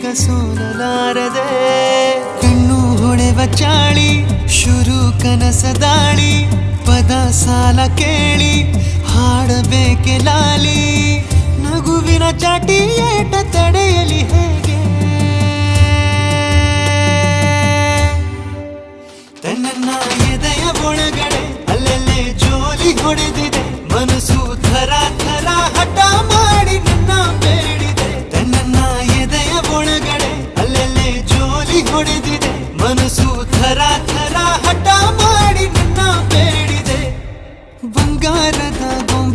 ಬೇಗ ಸೋಲಲಾರದೆ, ಕಣ್ಣು ಹೊಳೆವ ಚಾಳಿ, ಶುರು ಕನಸ ದಾಳಿ, ಪದ ಸಾಲ ಕೇಳಿ, ಹಾಡಬೇಕೆ ಲಾಲಿ, ನಗುವಿನ ಚಾಟಿ ಏಟ ತಡೆಯಲಿ ಹೇಗೆ? ತನ್ನ ಎದೆಯ ಒಳಗಡೆ ಅಲ್ಲಲ್ಲೇ ಜೋಲಿ ಹೊಡೆದಿದೆ. قارة قم